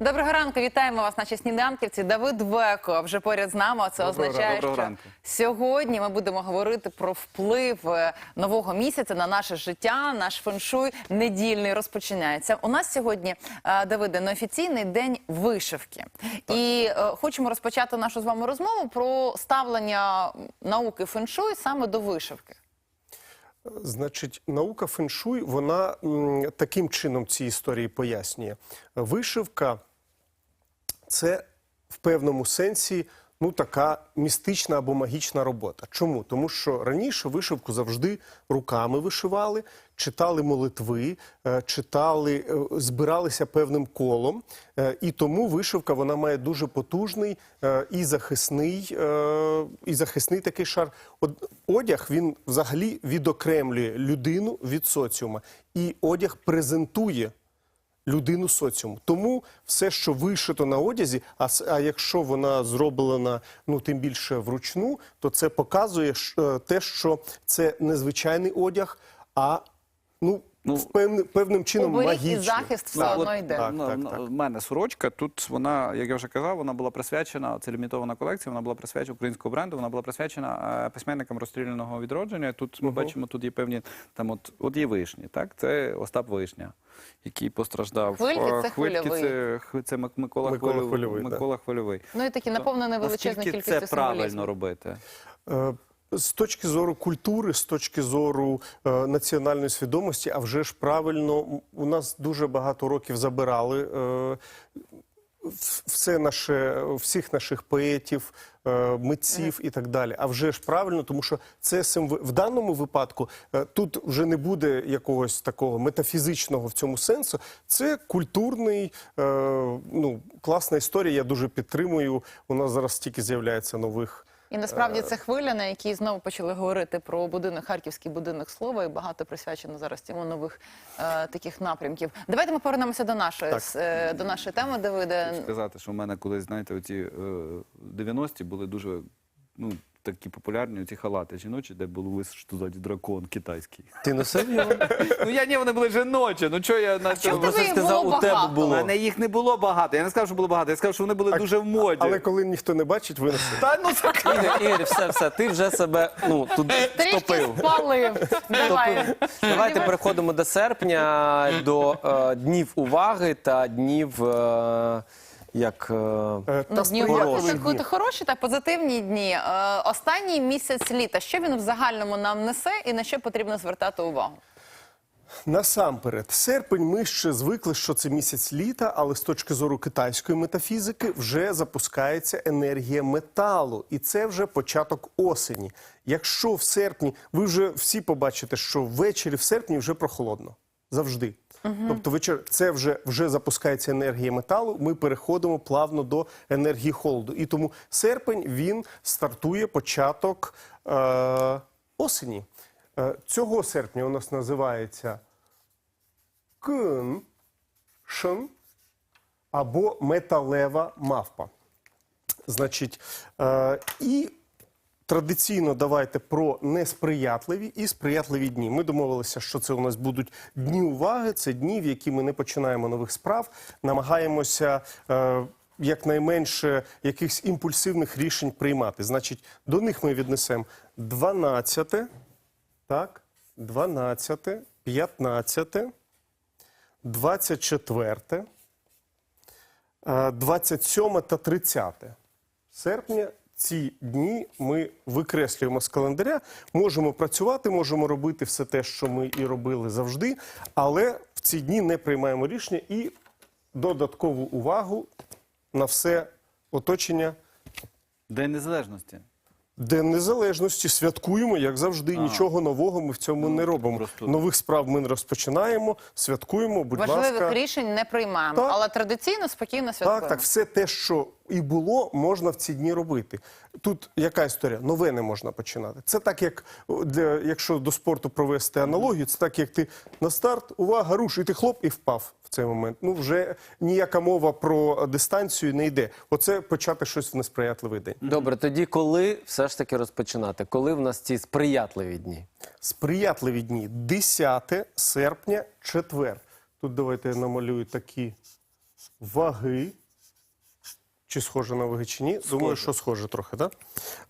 Доброго ранку, вітаємо вас, наші сніданківці. Давид Веко вже поряд з нами. а Це Доброго означає. Доброго що ранку. сьогодні ми будемо говорити про вплив е, нового місяця на наше життя. Наш феншуй недільний розпочинається. У нас сьогодні е, Давиде неофіційний день вишивки, і е, хочемо розпочати нашу з вами розмову про ставлення науки феншуй саме до вишивки. Значить, наука феншуй, вона таким чином ці історії пояснює. Вишивка це в певному сенсі ну, така містична або магічна робота. Чому? Тому що раніше вишивку завжди руками вишивали, читали молитви, е, читали, е, збиралися певним колом. Е, І тому вишивка вона має дуже потужний і захисний, і захисний такий шар. Одяг він взагалі відокремлює людину від соціума, і одяг презентує людину соціуму. Тому все, що вишито на одязі, а, а якщо вона зроблена ну тим більше вручну, то це показує е, те, що це не звичайний одяг, а ну, Ну, в певним, певним чином і магічний. захист все Так, одно йде. Так, Ну, так, так. В мене сорочка. Тут вона, як я вже казав, вона була присвячена. Це лімітована колекція. Вона була присвячена українського бренду. Вона була присвячена е, письменникам розстріляного відродження. Тут ми бачимо, тут є певні там, от от є вишні. Так, це Остап Вишня, який постраждав. Хвильки Е, це Хвильовий. Це, це Микола, Микола Хвильовий. Хвильовий, да. Хвильовий. Ну і такі наповнений величезною Наскільки кількістю це правильно символізму. робити? З точки зору культури, з точки зору е, національної свідомості, а вже ж правильно, у нас дуже багато років забирали е, все наше, всіх наших поетів, е, митців і так далі. А вже ж правильно, тому що це символ в даному випадку е, тут вже не буде якогось такого метафізичного в цьому сенсу. Це культурний, е, ну класна історія. Я дуже підтримую. У нас зараз стільки з'являється нових. І насправді це хвиля, на якій знову почали говорити про будинок, харківський будинок слова, і багато присвячено зараз цьому нових е, таких напрямків. Давайте ми повернемося до нашої е, до нашої теми, Давиде. сказати, що в мене колись, знаєте, оці е, 90-ті були дуже ну, такі популярні ці халати жіночі, де було висушено ззаді дракон китайський. Ти носив його? Ну я ні, вони були жіночі. Ну чого я на чому Просто їх сказав, було у тебе багато? У було. мене їх не було багато. Я не сказав, що було багато. Я сказав, що вони були дуже в моді. Але коли ніхто не бачить, ви носите. Та ну так. Ігор, Ігор, все, все, ти вже себе ну, тут Трішки втопив. спалив. Давай. Давайте переходимо до серпня, до е, днів уваги та днів е, як. Е, Е, Та Ну, дні сприятливі дні. хороші та позитивні дні. Е, Останній місяць літа. Що він в загальному нам несе і на що потрібно звертати увагу? Насамперед, серпень ми ще звикли, що це місяць літа, але з точки зору китайської метафізики вже запускається енергія металу, і це вже початок осені. Якщо в серпні ви вже всі побачите, що ввечері в серпні вже прохолодно завжди. Тобто вечір це вже вже запускається енергія металу. Ми переходимо плавно до енергії холоду. І тому серпень він стартує початок е, осені. Е, цього серпня у нас називається кин, шин або металева мавпа. Значить, е, і традиційно давайте про несприятливі і сприятливі дні. Ми домовилися, що це у нас будуть дні уваги. Це дні, в які ми не починаємо нових справ, намагаємося. Е, Якнайменше якихось імпульсивних рішень приймати. Значить, до них ми віднесемо 12, так, 12, 15, 24, е, 27 та 30 серпня. Ці дні ми викреслюємо з календаря. Можемо працювати, можемо робити все те, що ми і робили завжди, але в ці дні не приймаємо рішення і додаткову увагу на все оточення. День незалежності. День незалежності святкуємо, як завжди. Нічого нового ми в цьому не робимо. просто- Нових справ ми не розпочинаємо, святкуємо. Будь Важливих ласка, рішень не приймаємо, Так. але традиційно спокійно святкуємо. так, так, все те, що і було, можна в ці дні робити. Тут яка історія? Нове не можна починати. Це так, як для, якщо до спорту провести аналогію, це так, як ти на старт, увага, руш, і ти хлоп і впав в цей момент. Ну вже ніяка мова про дистанцію не йде. Оце почати щось в несприятливий день. Добре, тоді коли все ж таки розпочинати? Коли в нас ці сприятливі дні? Сприятливі дні 10 серпня, четвер. Тут давайте я намалюю такі ваги. Чи схоже на ваги, чи ні? Думаю, що схоже трохи, так?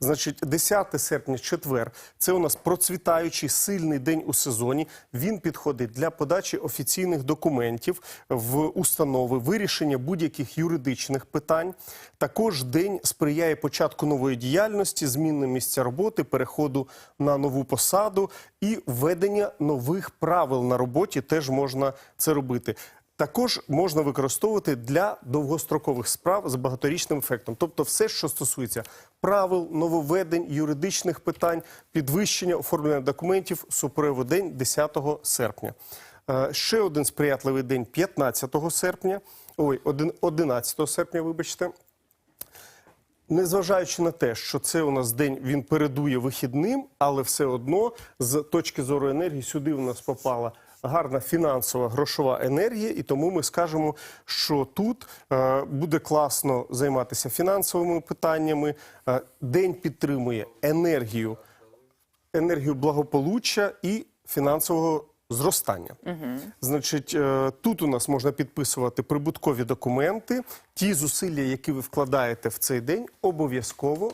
Значить, 10 серпня, четвер. Це у нас процвітаючий сильний день у сезоні. Він підходить для подачі офіційних документів в установи, вирішення будь-яких юридичних питань. Також день сприяє початку нової діяльності, зміни місця роботи, переходу на нову посаду і введення нових правил на роботі. Теж можна це робити. Також можна використовувати для довгострокових справ з багаторічним ефектом, тобто все, що стосується правил, нововведень, юридичних питань, підвищення оформлення документів, супроводень день 10 серпня. Е, Ще один сприятливий день 15 серпня, ой, один- 11 серпня, вибачте. Незважаючи на те, що це у нас день він передує вихідним, але все одно з точки зору енергії сюди у нас попала гарна фінансова грошова енергія, і тому ми скажемо, що тут е, буде класно займатися фінансовими питаннями. Е, день підтримує енергію, енергію благополуччя і фінансового зростання. Значить, е, тут у нас можна підписувати прибуткові документи. Ті зусилля, які ви вкладаєте в цей день, обов'язково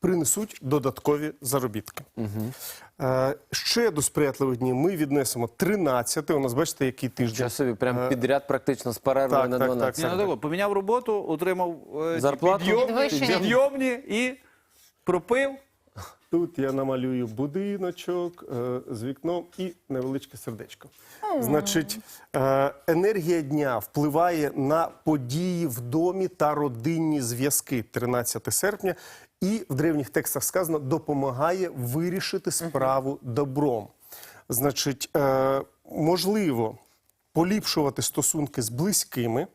принесуть додаткові заробітки. Е, Ще до сприятливих днів ми віднесемо 13. У нас бачите, який тиждень. Часові, прям Е, підряд практично з перервою так, на так, 12. Ні, ну, диво, поміняв роботу, отримав Зарплату? підйомні, підйомні і пропив. Тут я намалюю будиночок е, з вікном і невеличке сердечко. Значить, е, енергія дня впливає на події в домі та родинні зв'язки 13 серпня. І в древніх текстах сказано, допомагає вирішити справу добром. Значить, е, можливо поліпшувати стосунки з близькими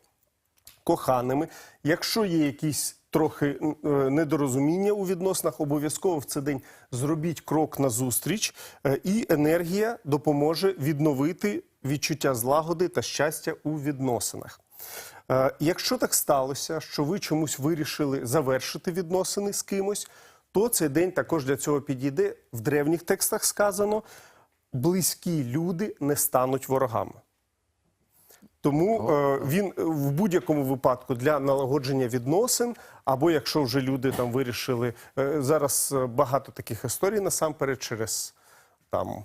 коханими. Якщо є якісь трохи е, недорозуміння у відносинах, обов'язково в цей день зробіть крок назустріч, е, і енергія допоможе відновити відчуття злагоди та щастя у відносинах. Е, Якщо так сталося, що ви чомусь вирішили завершити відносини з кимось, то цей день також для цього підійде. В древніх текстах сказано: близькі люди не стануть ворогами. Тому е, він е, в будь-якому випадку для налагодження відносин, або якщо вже люди там вирішили е, зараз е, багато таких історій насамперед через там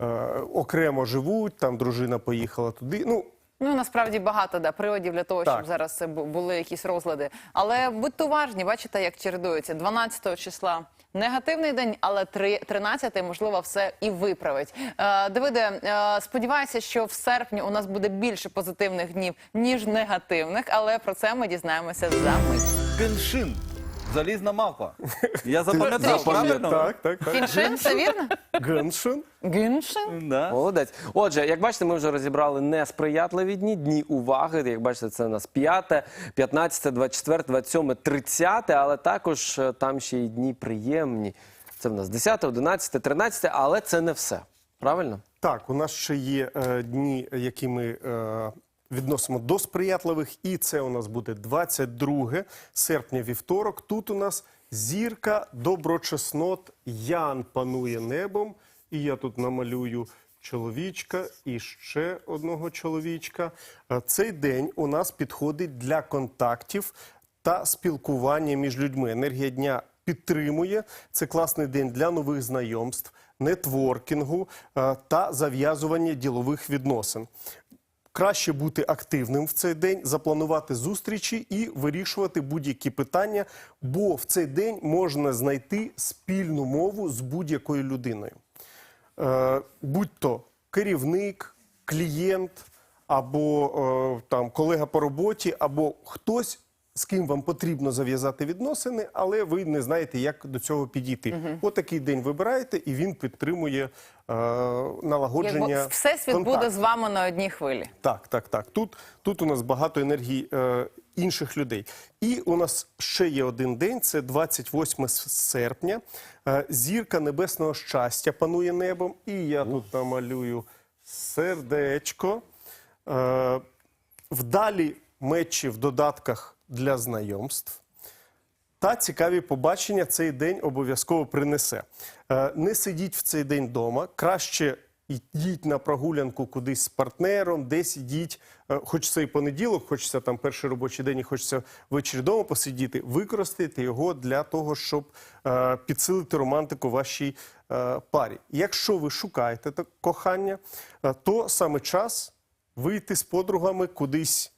е, окремо живуть, там дружина поїхала туди. Ну Ну насправді багато да приводів для того, Так. щоб зараз це були якісь розлади. Але будьте уважні, бачите, як чередується 12 числа. Негативний день, але три- 13 можливо все і виправить. Е, Давиде, е, сподіваюся, що в серпні у нас буде більше позитивних днів ніж негативних, але про це ми дізнаємося за мить. Кеншин. Залізна мавпа. Я запам'ятав, правильно? так, так, так. Кіншин, це вірно? Геншин. Гіншин? Да. Молодець. Отже, як бачите, ми вже розібрали несприятливі дні, дні уваги. Як бачите, це у нас 5, 15, 24, 27, 30, але також е, там ще й дні приємні. Це в нас 10, 11, 13, але це не все. Правильно? Так, у нас ще є е, дні, які ми е, відносимо до сприятливих, і це у нас буде 22 серпня вівторок. Тут у нас зірка доброчеснот, Ян панує небом. І я тут намалюю чоловічка і ще одного чоловічка. Е, Цей день у нас підходить для контактів та спілкування між людьми. Енергія дня підтримує. Це класний день для нових знайомств, нетворкінгу е, та зав'язування ділових відносин. Краще бути активним в цей день, запланувати зустрічі і вирішувати будь-які питання, бо в цей день можна знайти спільну мову з будь-якою людиною. Е, будь-то керівник, клієнт або е, там колега по роботі, або хтось з ким вам потрібно зав'язати відносини, але ви не знаєте, як до цього підійти. Отакий день вибираєте, і він підтримує е, налагодження. Якби всесвіт контакту. буде з вами на одній хвилі. Так, так, так. Тут, тут у нас багато енергії е, інших людей. І у нас ще є один день, це 28 серпня. Е, зірка небесного щастя панує небом. І я тут намалюю сердечко. Е, вдалі мечі в додатках для знайомств. Та цікаві побачення цей день обов'язково принесе. Е, Не сидіть в цей день вдома. Краще йдіть на прогулянку кудись з партнером, десь йдіть, е, хоч це і понеділок, хочеться там перший робочий день, і хочеться ввечері вдома посидіти. Використайте його для того, щоб е, підсилити романтику вашій парі. Якщо ви шукаєте кохання, то саме час вийти з подругами кудись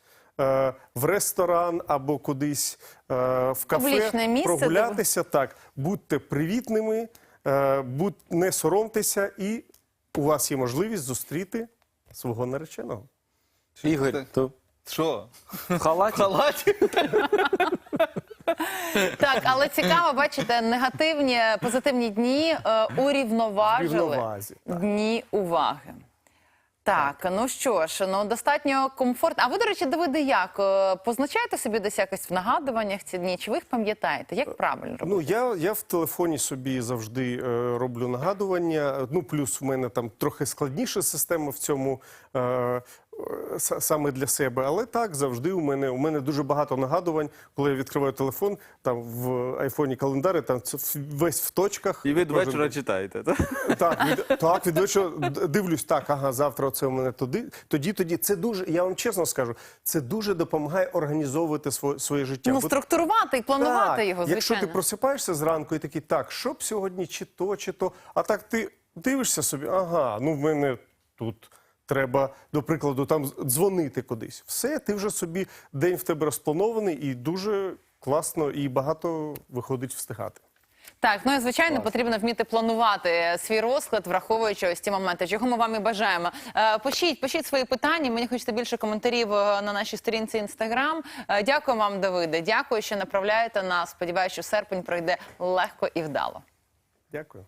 в ресторан або кудись е, в кафе, де прогулятися. Так, будьте привітними, е, будь, не соромтеся, і у вас є можливість зустріти свого нареченого. Ігор, то Що? в халаті? Халаті? Так, але цікаво, бачите, негативні, позитивні дні е, урівноважили дні уваги. Так, ну що ж, ну достатньо комфортно. А ви, до речі, Давиде, як е, позначаєте собі десь якось в нагадуваннях ці дні? Чи ви їх пам'ятаєте? Як правильно робити? Ну я, я в телефоні собі завжди е, роблю нагадування. Ну плюс в мене там трохи складніша система в цьому. Е, е, Саме для себе, але так завжди у мене у мене дуже багато нагадувань. Коли я відкриваю телефон, там в айфоні календари, там весь в точках. І ви до Кожен вечора читаєте, так? Так, від, так, від вечора дивлюсь, так, ага, завтра це у мене туди. Тоді, тоді. Це дуже, я вам чесно скажу, це дуже допомагає організовувати своє, своє життя. Ну, структурувати і планувати так, його, звичайно. Якщо ти просипаєшся зранку і такий, так, що б сьогодні, чи то, чи то. А так ти дивишся собі, ага, ну в мене тут треба, до прикладу, там дзвонити кудись. Все, ти вже собі день в тебе розпланований і дуже класно і багато виходить встигати. Так, ну і звичайно потрібно вміти планувати свій розклад, враховуючи ось ці моменти. Чого ми вам і бажаємо. Е, Пишіть, пишіть свої питання. Мені хочеться більше коментарів е, на нашій сторінці інстаграм. Дякую вам, Давиде. Дякую, що направляєте нас. Сподіваюся, що серпень пройде легко і вдало. Дякую.